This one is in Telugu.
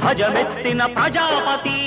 ध्वजमेत्तिन प्रजापति।